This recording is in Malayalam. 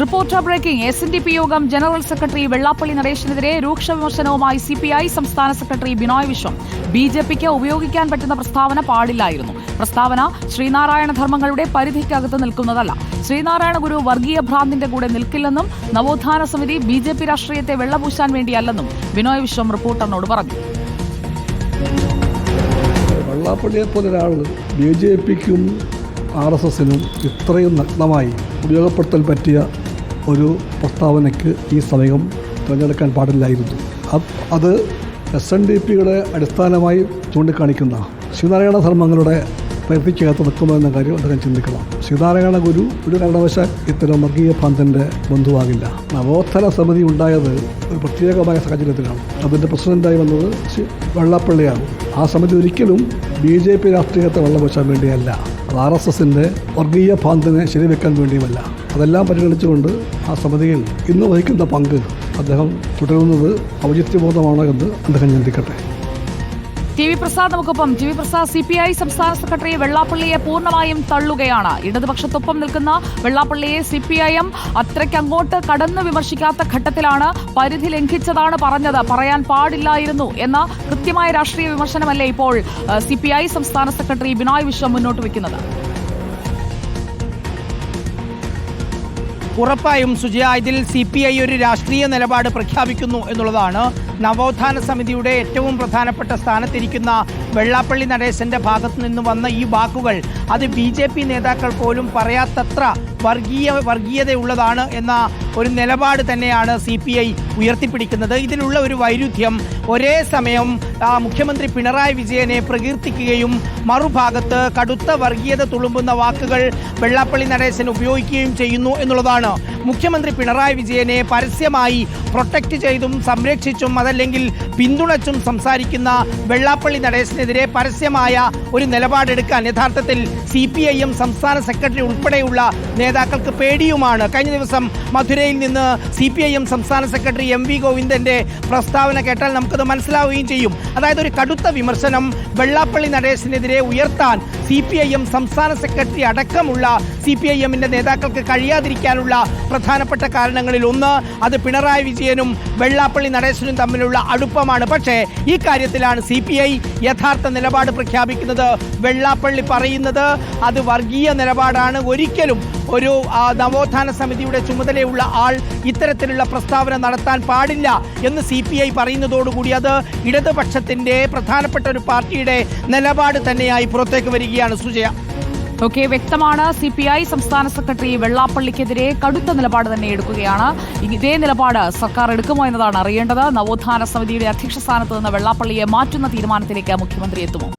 Reporter breaking. S N D P യോഗം ജനറൽ സെക്രട്ടറി വെള്ളാപ്പള്ളി നടേശനെതിരെ രൂക്ഷ വിമർശനവുമായി സി പി ഐ സംസ്ഥാന secretary Binoy Viswam. B J പിക്ക് ഉപയോഗിക്കാൻ പറ്റുന്ന പ്രസ്താവന പാടില്ലായിരുന്നു. പ്രസ്താവന ശ്രീനാരായണ ധർമ്മങ്ങളുടെ പരിധിക്കകത്ത് നിൽക്കുന്നതല്ല. ശ്രീനാരായണ ഗുരു വർഗീയ ഭ്രാന്തിന്റെ കൂടെ നിൽക്കില്ലെന്നും നവോത്ഥാന സമിതി ബി ജെ പി രാഷ്ട്രീയത്തെ വെള്ളപൂശാൻ വേണ്ടിയല്ലെന്നും ബിനോയ് വിശ്വം റിപ്പോർട്ടറിനോട് പറഞ്ഞു. വെള്ളാപ്പള്ളിയെ പോലെ ഒരാൾ ബി ജെ പിക്കും ആർ എസ് എസിനും ഇത്രയും നഗ്നമായി ഉപയോഗപ്പെടുത്താൻ പറ്റിയ ഒരു പ്രസ്താവനയ്ക്ക് ഈ സമയം തിരഞ്ഞെടുക്കാൻ പാടില്ലായിരുന്നു. അത് എസ് എൻ ഡി പിയുടെ അടിസ്ഥാനമായി ചൂണ്ടിക്കാണിക്കുന്ന ശ്രീനാരായണ ധർമ്മങ്ങളുടെ പരിധിക്കകത്ത് നിൽക്കുമോ എന്ന കാര്യം അദ്ദേഹം ചിന്തിക്കണം. ശ്രീനാരായണ ഗുരു ഒരു കാരണവശാൽ ഇത്തരം വർഗീയ ഭ്രാന്തന്റെ ബന്ധുവാകില്ല. നവോത്ഥാന സമിതി ഉണ്ടായത് ഒരു പ്രത്യേകമായ സാഹചര്യത്തിലാണ്. അതിന്റെ പ്രസിഡന്റായി വന്നത് വെള്ളാപ്പള്ളിയാണ്. ആ സമിതി ഒരിക്കലും ബി ജെ പി രാഷ്ട്രീയത്തെ വെള്ളം വെച്ചാൽ വേണ്ടിയല്ല. ആർ എസ് എസിന്റെ വർഗീയ ഭാന്തിനെ ശരിവെക്കാൻ വേണ്ടിയുമല്ല. അതെല്ലാം പരിഗണിച്ചുകൊണ്ട് ആ സമിതിയിൽ ഇന്ന് വഹിക്കുന്ന പങ്ക് അദ്ദേഹം തുടരുന്നത് ഔചിത്യബോധമാണ് എന്ന് അദ്ദേഹം ചിന്തിക്കട്ടെ. ടി വി പ്രസാദ് നമുക്കൊപ്പം. T V Prasad C P I സംസ്ഥാന സെക്രട്ടറി വെള്ളാപ്പള്ളിയെ പൂർണമായും തള്ളുകയാണ്. ഇടതുപക്ഷത്തൊപ്പം നിൽക്കുന്ന വെള്ളാപ്പള്ളിയെ സി പി ഐ എം അത്രയ്ക്ക് അങ്ങോട്ട് കടന്നു വിമർശിക്കാത്ത ഘട്ടത്തിലാണ് പരിധി ലംഘിച്ചതാണ് പറഞ്ഞത്. പറയാൻ പാടില്ലായിരുന്നു എന്ന കൃത്യമായ രാഷ്ട്രീയ വിമർശനമല്ലേ ഇപ്പോൾ സി സംസ്ഥാന സെക്രട്ടറി ബിനോയ് വിശ്വം മുന്നോട്ട് വെക്കുന്നത് ഉറപ്പായും സുജയ ഇതിൽ സി പി ഐ ഒരു രാഷ്ട്രീയ നിലപാട് പ്രഖ്യാപിക്കുന്നു എന്നുള്ളതാണ് നവോത്ഥാന സമിതിയുടെ ഏറ്റവും പ്രധാനപ്പെട്ട സ്ഥാനത്തിരിക്കുന്ന വെള്ളാപ്പള്ളി നടേശന്റെ ഭാഗത്തു നിന്ന് വന്ന ഈ വാക്കുകൾ അത് ബി ജെ പി നേതാക്കൾ പോലും പറയാത്തത്ര വർഗീയ വർഗീയതയുള്ളതാണ് എന്ന ഒരു നിലപാട് തന്നെയാണ് സി പി ഐ ഉയർത്തിപ്പിടിക്കുന്നത്. ഇതിലുള്ള ഒരു വൈരുദ്ധ്യം ഒരേ സമയം മുഖ്യമന്ത്രി പിണറായി വിജയനെ പ്രകീർത്തിക്കുകയും മറുഭാഗത്ത് കടുത്ത വർഗീയത തുളുമ്പുന്ന വാക്കുകൾ വെള്ളാപ്പള്ളി നടേശൻ ഉപയോഗിക്കുകയും ചെയ്യുന്നു എന്നുള്ളതാണ്. മുഖ്യമന്ത്രി പിണറായി വിജയനെ പരസ്യമായി പ്രൊട്ടക്റ്റ് ചെയ്തും സംരക്ഷിച്ചും അതല്ലെങ്കിൽ പിന്തുണച്ചും സംസാരിക്കുന്ന വെള്ളാപ്പള്ളി നടേശനെതിരെ പരസ്യമായ ഒരു നിലപാടെടുക്കാൻ യഥാർത്ഥത്തിൽ സി പി ഐ സംസ്ഥാന സെക്രട്ടറി ഉൾപ്പെടെയുള്ള നേതാക്കൾക്ക് പേടിയുമാണ്. കഴിഞ്ഞ ദിവസം മധുരയിൽ നിന്ന് സി പി ഐ എം സംസ്ഥാന സെക്രട്ടറി എം വി ഗോവിന്ദന്റെ പ്രസ്താവന കേട്ടാൽ നമുക്കത് മനസ്സിലാവുകയും ചെയ്യും. അതായത് ഒരു കടുത്ത വിമർശനം വെള്ളാപ്പള്ളി നടേശനെതിരെ ഉയർത്താൻ സി പി ഐ എം സംസ്ഥാന സെക്രട്ടറി അടക്കമുള്ള സി പി ഐ എമ്മിന്റെ നേതാക്കൾക്ക് കഴിയാതിരിക്കാനുള്ള പ്രധാനപ്പെട്ട കാരണങ്ങളിൽ ഒന്ന് അത് പിണറായി വിജയനും വെള്ളാപ്പള്ളി നടേശനും തമ്മിലുള്ള അടുപ്പമാണ്. പക്ഷേ ഈ കാര്യത്തിലാണ് സി പി ഐ യഥാർത്ഥ നിലപാട് പ്രഖ്യാപിക്കുന്നത്. വെള്ളാപ്പള്ളി പറയുന്നത് അത് വർഗീയ നിലപാടാണ്. ഒരിക്കലും ഒരു നവോത്ഥാന സമിതിയുടെ ചുമതലയുള്ള ആൾ ഇത്തരത്തിലുള്ള പ്രസ്താവന നടത്താൻ പാടില്ല എന്ന് സി പി ഐ പറയുന്നതോടുകൂടി അത് ഇടതുപക്ഷത്തിന്റെ പ്രധാനപ്പെട്ട ഒരു പാർട്ടിയുടെ നിലപാട് തന്നെയായി പുറത്തേക്ക് വരികയാണ് സുജയ. ഓക്കെ വ്യക്തമാണ്. സി പി ഐ സംസ്ഥാന സെക്രട്ടറി വെള്ളാപ്പള്ളിക്കെതിരെ കടുത്ത നിലപാട് തന്നെ എടുക്കുകയാണ്. ഇതേ നിലപാട് സർക്കാർ എടുക്കുമോ എന്നതാണ് അറിയേണ്ടത്. നവോത്ഥാന സമിതിയുടെ അധ്യക്ഷ സ്ഥാനത്ത് നിന്ന് വെള്ളാപ്പള്ളിയെ മാറ്റുന്ന തീരുമാനത്തിലേക്ക് മുഖ്യമന്ത്രി എത്തുമോ?